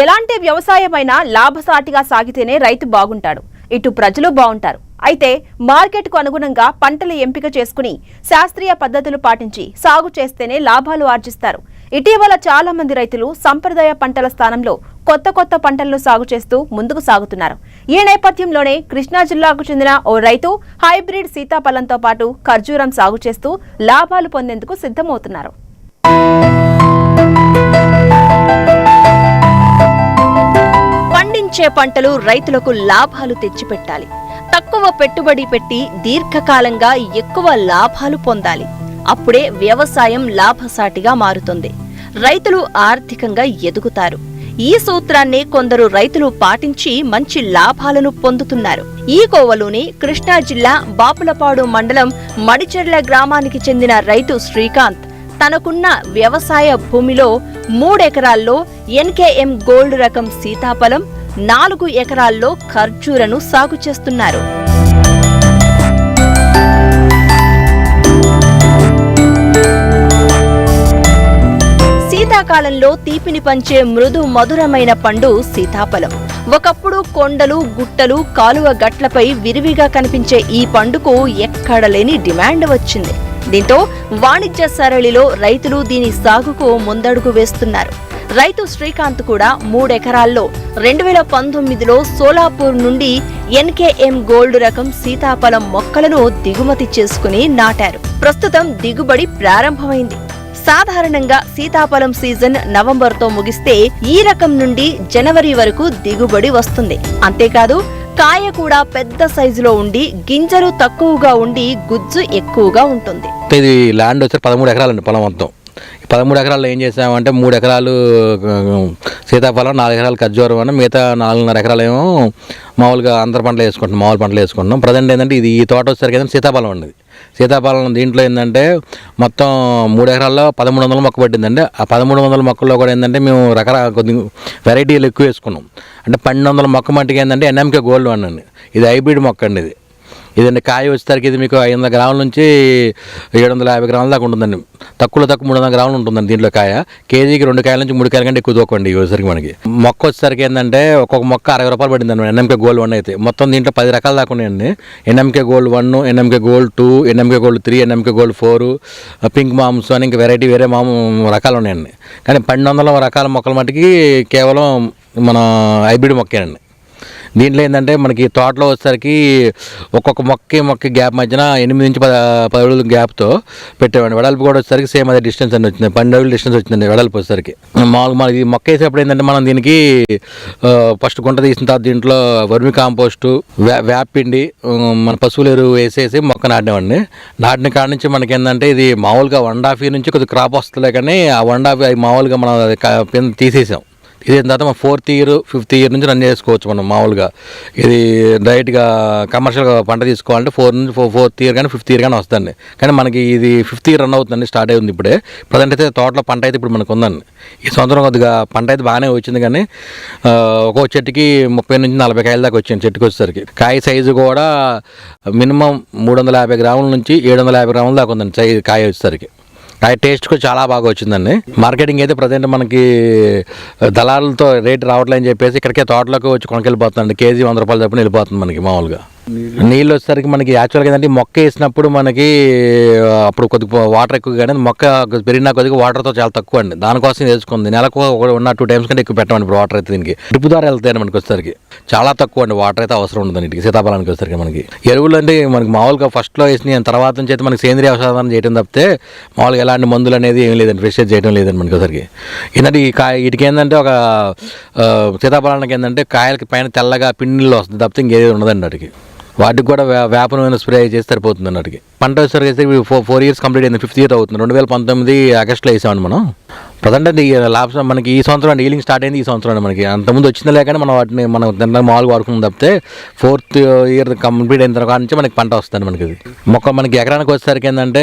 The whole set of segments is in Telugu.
ఎలాంటి వ్యవసాయమైనా లాభసాటిగా సాగితేనే రైతు బాగుంటాడు. ఇటు ప్రజలు బాగుంటారు. అయితే మార్కెట్కు అనుగుణంగా పంటలు ఎంపిక చేసుకుని శాస్త్రీయ పద్ధతులు పాటించి సాగు చేస్తేనే లాభాలు ఆర్జిస్తారు. ఇటీవల చాలా మంది రైతులు సంప్రదాయ పంటల స్థానంలో కొత్త కొత్త పంటలను సాగు చేస్తూ ముందుకు సాగుతున్నారు. ఈ నేపథ్యంలోనే కృష్ణా జిల్లాకు చెందిన ఓ రైతు హైబ్రిడ్ సీతాఫలంతో పాటు ఖర్జూరం సాగు చేస్తూ లాభాలు పొందేందుకు సిద్ధమవుతున్నారు. పండించే పంటలు రైతులకు లాభాలు తెచ్చిపెట్టాలి. తక్కువ పెట్టుబడి పెట్టి దీర్ఘకాలంగా ఎక్కువ లాభాలు పొందాలి. అప్పుడే వ్యవసాయం లాభసాటిగా మారుతుంది. రైతులు ఆర్థికంగా ఎదుగుతారు. ఈ సూత్రాన్ని కొందరు రైతులు పాటించి మంచి లాభాలను పొందుతున్నారు. ఈ కోవలోని కృష్ణా జిల్లా బాపులపాడు మండలం మడిచెర్ల గ్రామానికి చెందిన రైతు శ్రీకాంత్ తనకున్న వ్యవసాయ భూమిలో మూడెకరాల్లో ఎన్కేఎం గోల్డ్ రకం సీతాఫలం నాలుగు ఎకరాల్లో ఖర్జూరను సాగు చేస్తున్నారు. శీతాకాలంలో తీపిని పంచే మృదు మధురమైన పండు సీతాఫలం. ఒకప్పుడు కొండలు గుట్టలు కాలువ గట్లపై విరివిగా కనిపించే ఈ పండుకు ఎక్కడలేని డిమాండ్ వచ్చింది. దీంతో వాణిజ్య సరళిలో రైతులు దీని సాగుకు ముందడుగు వేస్తున్నారు. రైతు శ్రీకాంత్ కూడా మూడెకరాల్లో రెండు వేల పంతొమ్మిదిలో సోలాపూర్ నుండి ఎన్కేఎం గోల్డ్ రకం సీతాఫలం మొక్కలను దిగుమతి చేసుకుని నాటారు. ప్రస్తుతం దిగుబడి ప్రారంభమైంది. సాధారణంగా సీతాఫలం సీజన్ నవంబర్తో ముగిస్తే ఈ రకం నుండి జనవరి వరకు దిగుబడి వస్తుంది. అంతేకాదు కాయ కూడా పెద్ద సైజులో ఉండి గింజలు తక్కువగా ఉండి గుజ్జు ఎక్కువగా ఉంటుంది. ఇది ల్యాండ్ వచ్చి పదమూడు ఎకరాలండి పొలం మొత్తం. పదమూడు ఎకరాల్లో ఏం చేసామంటే మూడు ఎకరాలు సీతాఫలం నాలుగు ఎకరాలు ఖర్జూరం అని మిగతా నాలుగున్నర ఎకరాలు ఏమో మామూలుగా అంతర పంటలు వేసుకుంటున్నాం మామూలు పంటలు వేసుకుంటున్నాం. ప్రజెంట్ ఏంటంటే ఇది ఈ తోట వచ్చేసరికి ఏంటంటే సీతాఫలం ఉండేది సీతాఫలం దీంట్లో ఏంటంటే మొత్తం మూడు ఎకరాల్లో పదమూడు వందల మొక్క పట్టిందండి. ఆ పదమూడు వందల మొక్కల్లో కూడా ఏంటంటే మేము రకరకాల కొద్ది వెరైటీలు ఎక్కువ వేసుకున్నాం. అంటే పన్నెండు వందల మొక్క మట్టికి ఏంటంటే ఎన్ఎంకే గోల్డ్ వన్ అండి. ఇది హైబ్రిడ్ మొక్క అండి ఇది. ఇదండి కాయ వచ్చేసరికి ఇది మీకు ఐదు వందల గ్రాముల నుంచి ఏడు వందల యాభై గ్రాముల దాకా ఉంటుందండి. తక్కువలో తక్కువ మూడు వందల గ్రాములు ఉంటుందండి దీంట్లో కాయ. కేజీకి రెండు కాయల నుంచి మూడు కాయల కంటే ఎక్కువ తోకండి ఇవ్వసరికి వచ్చేసరికి మనకి. మొక్క వచ్చేసరికి ఏంటంటే ఒక్కొక్క మొక్క అరవై రూపాయలు పడిందండి ఎన్ఎంకే గోల్డ్ వన్ అయితే. మొత్తం దీంట్లో పది రకాలు దాకా ఉన్నాయండి. N M K gold one N M K gold two N M K gold three N M K gold four pink moms అని ఇంకా వెరైటీ వేరే మాము రకాలు ఉన్నాయండి. కానీ పన్నెండు వందల రకాల మొక్కల మటుకి కేవలం మన హైబ్రిడ్ మొక్కేనండి. దీంట్లో ఏంటంటే మనకి తోటలో వచ్చేసరికి ఒక్కొక్క మొక్కకి మొక్క గ్యాప్ మధ్యన ఎనిమిది నుంచి పది పది అడుగుల గ్యాప్తో పెట్టేవాడిని. వెడల్పు కూడా వచ్చేసరికి సేమ్ అదే డిస్టెన్స్ అని వచ్చింది. పన్నెండు అడుగుల డిస్టెన్స్ వచ్చింది వెడల్పు వచ్చేసరికి. మామూలు మనకి మొక్క వేసేప్పుడు ఏంటంటే మనం దీనికి ఫస్ట్ గుంట తీసిన తర్వాత దీంట్లో వర్మి కాంపోస్టు వ్యా వేపిండి మన పశువుల ఎరువు వేసేసి మొక్క నాటినవాడిని. నాటిన కాడ నుంచి మనకి ఏంటంటే ఇది మామూలుగా వన్ హాఫ్ ఇయర్ నుంచి కొద్దిగా క్రాప్ వస్తలే కానీ ఆ వన్ హాఫ్ మామూలుగా మనం తీసేసాం. ఇది తర్వాత మనం ఫోర్త్ ఇయర్ ఫిఫ్త్ ఇయర్ నుంచి రన్ చేసుకోవచ్చు మనం మామూలుగా. ఇది డైరెక్ట్గా కమర్షియల్గా పంట తీసుకోవాలంటే ఫోర్ నుంచి ఫోర్ ఫోర్త్ ఇయర్ కానీ ఫిఫ్త్ ఇయర్ కానీ వస్తుంది కానీ మనకి ఇది ఫిఫ్త్ ఇయర్ రన్ అవుతుందండి స్టార్ట్ అయింది ఇప్పుడే. ప్రజెంట్ అయితే తోటలో పంట అయితే ఇప్పుడు మనకు ఉందండి. ఈ సంవత్సరం కొద్దిగా పంట అయితే బాగానే వచ్చింది కానీ ఒక్కో చెట్టుకి ముప్పై నుంచి నలభై కాయల దాకా వచ్చింది చెట్టుకి వచ్చేసరికి. కాయ సైజు కూడా మినిమం మూడు వందల యాభై గ్రాముల నుంచి ఏడు వందల యాభై గ్రాముల దాకా ఉందండి సైజు కాయ వచ్చేసరికి. టేస్ట్ కూడా చాలా బాగా వచ్చిందండి. మార్కెటింగ్ అయితే ప్రజెంట్ మనకి దళాలతో రేట్ రావట్లేదని చెప్పేసి ఇక్కడికే తోటలోకి వచ్చి కొనుకెళ్ళిపోతుందండి కేజీ వంద రూపాయలు తప్పని వెళ్ళిపోతుంది మనకి మామూలుగా. నీళ్ళు. వచ్చేసరికి మనకి యాక్చువల్గా ఏంటంటే మొక్క వేసినప్పుడు మనకి అప్పుడు కొద్దిగా వాటర్ ఎక్కువ కానీ మొక్క పెరిగిన కొద్దిగా వాటర్తో చాలా తక్కువ అండి. దానికోసం వేసుకుంది. నెలకు ఒక టూ టైమ్స్ కంటే ఎక్కువ పెట్టమండి ఇప్పుడు వాటర్ అయితే దీనికి. డ్రిప్ ద్వారా వెళ్తాయి మనకి వచ్చేసరికి. చాలా తక్కువ అండి. వాటర్ అయితే అవసరం ఉంటుంది ఇంటికి సీతాఫలానికి వచ్చేసరికి మనకి. ఎరువులు అంటే మనకి మామూలుగా ఫస్ట్లో వేసిన తర్వాత నుంచి అయితే మనకి సేంద్రియ వ్యవసాయం చేయడం తప్పితే మామూలుగా ఎలాంటి మందులు అనేది ఏం లేదండి. ఫ్రెష్ చేయడం లేదండి మనకి ఒకసారికి ఏంటంటే ఈ కాయ వీటికి ఏంటంటే ఒక సీతాఫలానికి ఏంటంటే కాయలకి పైన తెల్లగా పిండిలో వస్తుంది తప్పితే ఇంకేది ఉండదండి వాటికి. వాటికి కూడా వ్యా వేప స్ప్రే చేసి సరిపోతుంది అన్నట్టుకి పంట వచ్చేసరికి ఫోర్ ఫోర్ ఇయర్స్ కంప్లీట్ అయింది ఫిఫ్త్ ఇయర్ అవుతుంది. రెండు వేల పంతొమ్మిది ఆగస్టులో వేసామండి మనం. ప్రజెంట్ అంటే మనకి ఈ సంవత్సరం అండి ఈలింగ్ స్టార్ట్ అయింది ఈ సంవత్సరం అండి మనకి. అంతకుముందు వచ్చిందా లేకనే మనం వాటిని మనం తినడానికి మామూలుగా వాడుకున్నాం తప్పితే ఫోర్త్ ఇయర్ కంప్లీట్ అయిన తర్వాత నుంచి మనకి పంట వస్తుంది మనకి ఇది. మొక్క మనకి ఎకరానికి వచ్చేసరికి ఏంటంటే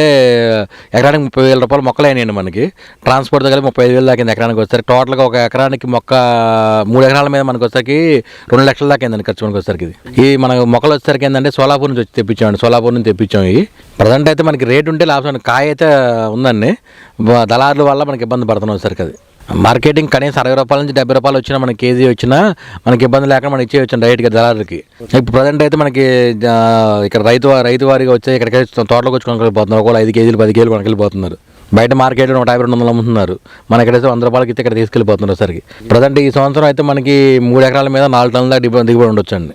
ఎకరానికి ముప్పై వేల రూపాయలు మొక్కలు అయినాయండి మనకి. ట్రాన్స్పోర్ట్ దగ్గర ముప్పై ఐదు వేలు దాకా ఎకరానికి వచ్చేసరికి. టోటల్గా ఒక ఎకరానికి మొక్క మూడు ఎకరాల మీద మనకు వచ్చేసరికి రెండు లక్షల దాకా అయిందండి ఖర్చు మనకి వచ్చేసరికి ఇది. ఈ మన మొక్కలు వచ్చేసరికి ఏంటంటే సోలాపూర్ నుంచి వచ్చి తెప్పించామండి సోలాపూర్ నుంచి తెప్పించాం ఇవి. ప్రజెంట్ అయితే మనకి రేట్ ఉంటే లాభం. కాయ అయితే ఉందండి. దళారుల వల్ల మనకి ఇబ్బంది పడుతున్నాం సరికి అది మార్కెటింగ్ కనీసం అరవై రూపాయల నుంచి డెబ్బై రూపాయలు వచ్చినా మనకి కేజీ వచ్చినా మనకి ఇబ్బంది లేకుండా మనం ఇచ్చేయచ్చు డైరెక్ట్గా దళారులకి. ఇప్పుడు ప్రజెంట్ అయితే మనకి ఇక్కడ రైతు రైతు వారిగా వచ్చి ఇక్కడికి తోటలోకి వచ్చి కొనుకెళ్ళిపోతున్నారు ఒకవేళ ఐదు కేజీలు పది కేజీలు కొనుకెళ్ళిపోతున్నారు బయట మార్కెట్లో నూట యాభై రెండు వందలు అమ్ముతున్నారు. మన ఇక్కడైతే వంద రూపాయలకి ఇక్కడ తీసుకెళ్ళిపోతున్నారు సరికి. ప్రజెంట్ ఈ సంవత్సరం అయితే మనకి మూడు ఎకరాల మీద నాలుగు టన్నుల దిగుబడి ఉండొచ్చండి.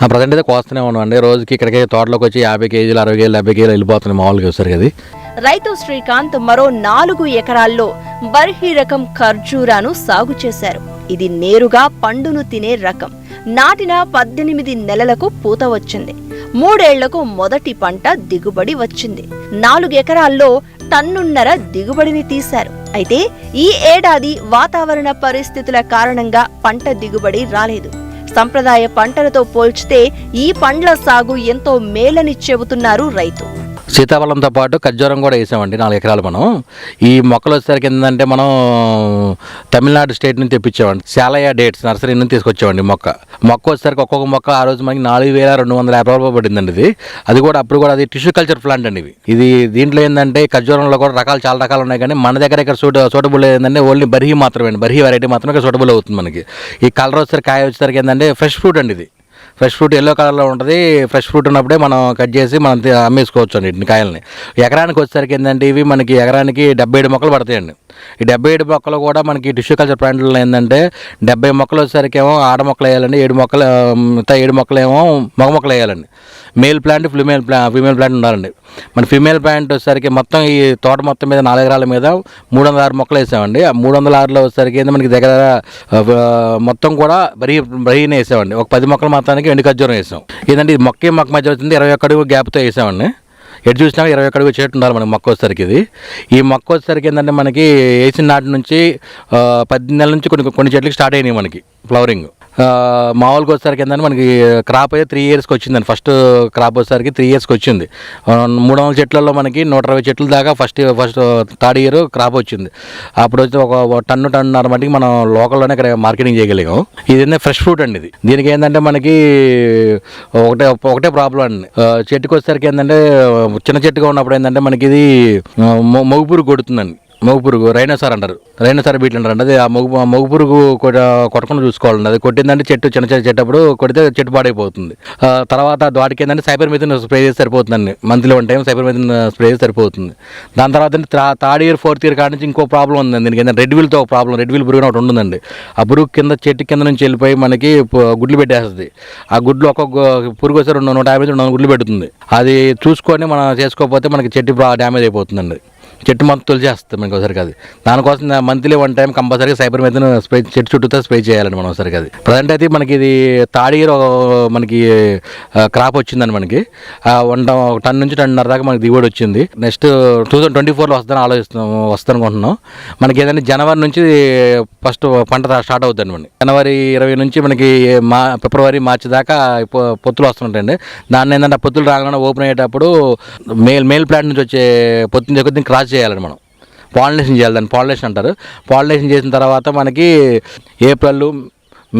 ప్రజెంట్ అయితే కోస్తూనే ఉన్నాం అండి. రోజుకి ఇక్కడికి తోటలోకి వచ్చి యాభై కేజీలు అరవై కేజీలు డెబ్బై కేజీలు వెళ్ళిపోతున్నాయి మామూలుగా వచ్చేసరికి రైతు శ్రీకాంత్ మరో నాలుగు ఎకరాల్లో బర్హి రకం ఖర్జూరాను సాగు చేశారు. ఇది నేరుగా పండును తినే రకం. నాటిన పద్దెనిమిది నెలలకు పూత వచ్చింది. మూడేళ్ళకు మొదటి పంట దిగుబడి వచ్చింది. నాలుగు ఎకరాల్లో టన్నున్నర దిగుబడిని తీశారు. అయితే ఈ ఏడాది వాతావరణ పరిస్థితుల కారణంగా పంట దిగుబడి రాలేదు. సంప్రదాయ పంటలతో పోల్చితే ఈ పండ్ల సాగు ఎంతో మేలని చెబుతున్నారు రైతు. సీతాఫలంతో పాటు ఖర్జూరం కూడా వేసామండి నాలుగు ఎకరాలు మనం. ఈ మొక్కలు వచ్చేసరికి ఏంటంటే మనం తమిళనాడు స్టేట్ నుంచి తెప్పించామండి. శాలయ డేట్స్ నర్సరీ నుంచి తీసుకొచ్చామండి మొక్క. మొక్క వచ్చేసరికి ఒక్కొక్క మొక్క ఆ రోజు మనకి నాలుగు వేల రెండు వందల యాభై రూపాయలు పడిందండి ఇది. అది కూడా అప్పుడు కూడా అది టిష్యూ కల్చర్ ప్లాంట్ అండి ఇవి ఇది దీంట్లో ఏంటంటే ఖర్జూరంలో కూడా రకాలు చాలా రకాలు ఉన్నాయి కానీ మన దగ్గర ఇక్కడ సూట సూటబుల్ ఏంటంటే ఓన్లీ బర్హి మాత్రమే బర్హీ వెరైటీ మాత్రమే ఇక్కడ సూటబుల్ అవుతుంది మనకి. ఈ కలర్ వచ్చేసరికి కాయ వచ్చేసరికి ఏంటంటే ఫ్రెష్ ఫ్రూట్ అండి ఇది. ఫ్రెష్ ఫ్రూట్ ఎల్లో కలర్లో ఉంటుంది. ఫ్రెష్ ఫ్రూట్ ఉన్నప్పుడే మనం కట్ చేసి మనం అమ్మేసుకోవచ్చు అండి వీటిని కాయల్ని. ఎకరానికి వచ్చేసరికి ఏంటంటే ఇవి మనకి ఎకరానికి డెబ్బై ఏడు మొక్కలు పడతాయండి. ఈ డెబ్బై ఏడు మొక్కలు కూడా మనకి టిష్యూ కల్చర్ ప్లాంట్లో ఏంటంటే డెబ్బై మొక్కలు వచ్చేసరికి ఏమో ఆడ మొక్కలు వేయాలండి. ఏడు మొక్కలు మిగతా ఏడు మొక్కలు ఏమో మగ మొక్కలు వేయాలండి. మేల్ ప్లాంట్ ఫిమేల్ ప్లా ఫీమేల్ ప్లాంట్ ఉండాలండి. మన ఫీమేల్ ప్లాంట్ వచ్చేసరికి మొత్తం ఈ తోట మొత్తం మీద నాలుగు ఎకరాల మీద మూడు వందల ఆరు మొక్కలు వేసామండి. ఆ మూడు వందల ఆరులో వచ్చేసరికి ఏంది మనకి దగ్గర మొత్తం కూడా బరీ బరీనే వేసామండి. ఒక పది మొక్కలు మాత్రానికి ఎండు ఖర్జూరం వేసాం. ఏంటంటే ఈ మొక్క మొక్క మధ్య వచ్చింది ఇరవై ఒక్క అడుగు గ్యాప్తో వేసామండి. ఎటు చూసినా ఇరవై ఒక్కడికి అడుగు చెట్టు ఉండాలి మనకి మొక్క వచ్చేసరికి ఇది. ఈ మొక్క వచ్చేసరికి ఏంటంటే మనకి వేసిన నాటి నుంచి పద్దెనిమిది నెలల నుంచి కొన్ని కొన్ని చెట్లకి స్టార్ట్ అయినాయి మనకి ఫ్లవరింగ్. మామూలుగా వచ్చేసరికి ఏంటంటే మనకి క్రాప్ అయితే త్రీ ఇయర్స్కి వచ్చిందండి. ఫస్ట్ క్రాప్ వచ్చేసరికి త్రీ ఇయర్స్కి వచ్చింది. మూడు వందల చెట్లలో మనకి నూట అరవై చెట్ల దాకా first first third year crop వచ్చింది. అప్పుడు వచ్చి ఒక టన్ను టన్నున్నర మటుకి మనం లోకల్లోనే ఇక్కడ మార్కెటింగ్ చేయగలిగాం. ఇది ఏంటంటే ఫ్రెష్ ఫ్రూట్ అండి ఇది. దీనికి ఏంటంటే మనకి ఒకటే ఒకటే ప్రాబ్లం అండి. చెట్టుకు వచ్చేసరికి ఏంటంటే చిన్న చెట్టుగా ఉన్నప్పుడు ఏంటంటే మనకి ఇది ఆ, కొడుతుందండి. మొగు పురుగు రైనోసార్ అంటారు. రైనోసార్ బీట్లు అంటారు. అది ఆ మగు ఆ పురుగు కొట్టకుండా చూసుకోవాలండి. అది కొట్టిందంటే చెట్టు చిన్న చిన్న చెట్టప్పుడు కొడితే చెట్టు పాడైపోతుంది. తర్వాత వాటికి ఏంటంటే సైబర్ మీద స్ప్రే చేసి సరిపోతుందండి. Monthly one time cypermethrin spray చేసి సరిపోతుంది. దాని తర్వాత థర్డ్ ఇయర్ ఫోర్త్ ఇయర్ కాడ నుంచి ఇంకో ప్రాబ్లం ఉందండి. దీనికి ఏంటంటే రెడ్ విల్తో ఒక ప్రాబ్లం రెడ్ విల్ పురుగు ఒకటి ఉంటుందండి. ఆ పురుగు కింద చెట్టు కింద నుంచి వెళ్ళిపోయి మనకి గుడ్లు పెట్టేస్తుంది. ఆ గుడ్లు ఒక్కొక్క పురుగు వచ్చి రెండు నూట యాభై నుంచి రెండు గుడ్లు పెడుతుంది. అది చూసుకొని మనం చేసుకోకపోతే మనకి చెట్టు డ్యామేజ్ అయిపోతుందండి. చెట్టు మొత్తం తొలిచేస్తుంది మనకి ఒకసారి అది దానికోసం మంత్లీ వన్ టైం కంపల్సరీగా సైబర్ మీద స్ప్రే చెట్టు చుట్టూతో స్ప్రే చేయాలండి మనం ఒకసారి అది ప్రజెంట్ అయితే మనకి ఇది థర్డ్ ఇయర్ మనకి క్రాప్ వచ్చిందండి మనకి. వన్ ఒక టన్ నుంచి టన్నర దాకా మనకి దిగుబడి వచ్చింది. నెక్స్ట్ టూ థౌసండ్ ట్వంటీ ఫోర్లో వస్తుందని ఆలోచిస్తున్నాం వస్తాను అనుకుంటున్నాం మనకి ఏదైనా జనవరి నుంచి ఫస్ట్ పంట స్టార్ట్ అవుతుంది మనకి. జనవరి ఇరవై నుంచి మనకి మా ఫిబ్రవరి మార్చి దాకా పొ- పొత్తులు వస్తుంటాయండి. దాన్ని ఏంటంటే ఆ పొత్తులు రాగానే ఓపెన్ అయ్యేటప్పుడు మేల్ మేల్ ప్లాంట్ నుంచి వచ్చే పొత్తుని దగ్గర క్రాస్ చేయాలని మనం. పాలినేషన్ చేయాలి దాన్ని పాలినేషన్ అంటారు. పాలినేషన్ చేసిన తర్వాత మనకి ఏప్రిల్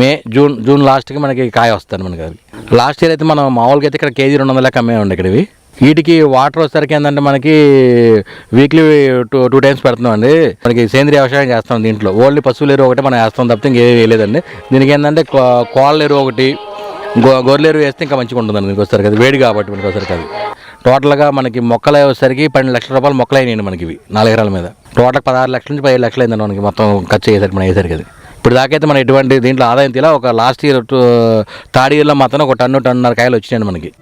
మే జూన్ జూన్ లాస్ట్కి మనకి కాయ వస్తుంది మనకి అది లాస్ట్ ఇయర్ అయితే మనం మామూలుగా అయితే ఇక్కడ కేజీ రెండు వందల కమ్మే ఉండే ఇక్కడ ఇవి వీటికి వాటర్ వచ్చేసరికి ఏంటంటే మనకి వీక్లీ టూ టూ టైమ్స్ పెడుతున్నామండి మనకి సేంద్రియ వ్యవసాయం చేస్తాం దీంట్లో. ఓన్లీ పశువుల ఎరువు ఒకటి మనం వేస్తాం తప్పితే ఇంకేం వేయలేదండి. దీనికి ఏంటంటే కోళ్ళ ఎరువు ఒకటి గో ఎరువు వేస్తే ఇంకా మంచిగా ఉంటుందండి దీనికి వస్తారు అది. వేడి కాబట్టి మనకి వస్తారు అది. టోటల్గా మనకి మొక్కలు అయ్యేసరికి పన్నెండు లక్షల రూపాయలు మొక్కలు అయినాయండి మనకి ఇవి నాలుగు ఎకరాల మీద. టోటల్ పదహారు లక్షల నుంచి పదిహేను లక్షలు అయిందండి మనకి మొత్తం ఖర్చు అయ్యేసరికి మనం అయ్యేసరికి అది. ఇప్పుడు దాకైతే మనం ఎటువంటి దీంట్లో ఆదాయం తీలా ఒక లాస్ట్ ఇయర్ థర్డ్ ఇయర్లో మాత్రం ఒక టన్ను టన్నున్నర కాయలు వచ్చినాయండి మనకి.